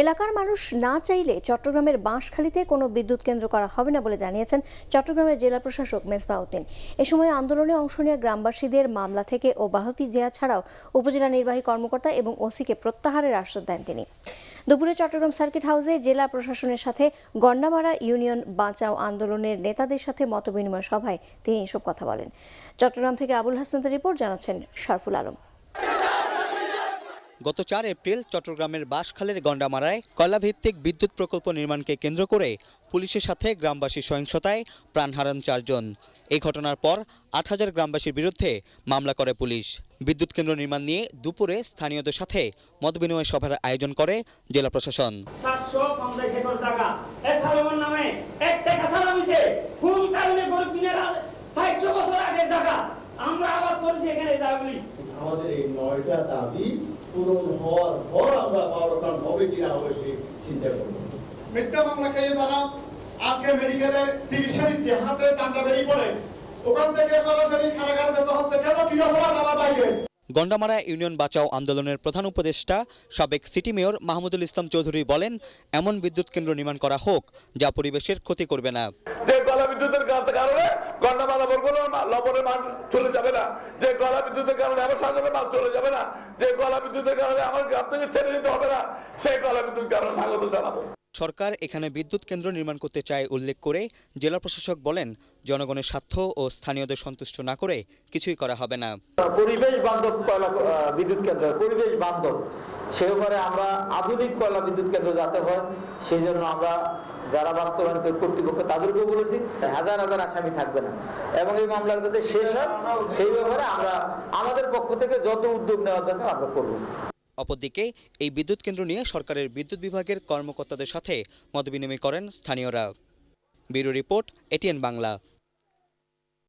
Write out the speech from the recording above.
এলাকার মানুষ না চাইলে চট্টগ্রামের বাঁশখালীতে কোনো বিদ্যুৎ কেন্দ্র করা হবে না বলে জানিয়েছেন চট্টগ্রামের জেলা প্রশাসক মেজবাউদ্দিন এ সময় আন্দোলনে অংশ নেওয়া গ্রামবাসীদের মামলা থেকে অব্যাহতি দেওয়া ছাড়াও উপজেলা নির্বাহী কর্মকর্তা এবং ওসিকে প্রত্যাহারের আশ্বাস দেন তিনি। দুপুরে চট্টগ্রাম সার্কিট হাউসে জেলা প্রশাসনের সাথে গন্ডামারা ইউনিয়ন বাঁচাও আন্দোলনের নেতাদের সাথে মতবিনিময় সভায় তিনি এসব কথা বলেন। চট্টগ্রাম থেকে আবুল হাসান রিপোর্ট, জানাচ্ছেন শরফুল আলম। গত চার এপ্রিল চট্টগ্রামের বাঁশখালের গন্ডামারায় কয়লাভিত্তিক বিদ্যুৎ প্রকল্প নির্মাণকে কেন্দ্র করে পুলিশের সাথে গ্রামবাসীর সহিংসতায় প্রাণ হারান চারজন। এই ঘটনার পর আট হাজার গ্রামবাসীর বিরুদ্ধে মামলা করে পুলিশ। বিদ্যুৎ কেন্দ্র নির্মাণ নিয়ে দুপুরে স্থানীয়দের সাথে মতবিনিময় সভার আয়োজন করে জেলা প্রশাসন। নামে আমাদের এই নয়টা দাবি পূরণ হওয়ার পর আমরা পাওয়ার হবে কিনা হবে সেই চিন্তা করব। মিথ্যা মামলা খেয়ে যারা আজকে মেডিকেলে চিকিৎসা দিচ্ছে হাতে টান্ডা বেরিয়ে পড়ে ওখান থেকে সরাসরি কারাগারে যেতে হচ্ছে কেন কি অপরাধ আমার বাইরে? গন্ডামারা ইউনিয়ন বাঁচাও আন্দোলনের প্রধান উপদেষ্টা সাবেক সিটি মেয়র মাহমুদুল ইসলাম চৌধুরী বলেন এমন বিদ্যুৎ কেন্দ্র নির্মাণ করা হোক যা পরিবেশের ক্ষতি করবে না। যে গলা বিদ্যুতের কারণে গন্ডামালা লবণের মান চলে যাবে না। যে গলা বিদ্যুতের কারণে আমার সাগরের মান চলে যাবে না। যে গলা বিদ্যুতের কারণে আমার গ্রাম থেকে ছেড়ে যেতে হবে না সেই গলা বিদ্যুৎ কারণে স্বাগত জানাব। সরকার এখানে বিদ্যুৎ কেন্দ্র নির্মাণ করতে চায় উল্লেখ করে জেলা প্রশাসক বলেন জনগণের স্বার্থ ও স্থানীয়দের সন্তুষ্ট না করে কিছুই করা হবে না। পরিবেশ বান্ধব বিদ্যুৎ কেন্দ্র পরিবেশ বান্ধব। সে ব্যাপারে আমরা আধুনিক কয়লা বিদ্যুৎ কেন্দ্র যাতে হয়, সেই জন্য আমরা যারা বাস্তবায়ন করে কর্তৃপক্ষ তাদেরকেও বলেছি হাজার হাজার আসামি থাকবে না। এবং এই মামলার যাতে শেষ হয়, সেই ব্যাপারে আমরা আমাদের পক্ষ থেকে যত উদ্যোগ নেওয়া দরকার আমরা করব। অপরদিকে, এই বিদ্যুৎ কেন্দ্র নিয়ে সরকারের বিদ্যুৎ বিভাগের কর্মকর্তাদের সাথে মতবিনিময় করেন স্থানীয়রা। Bureau report, ATN Bangla.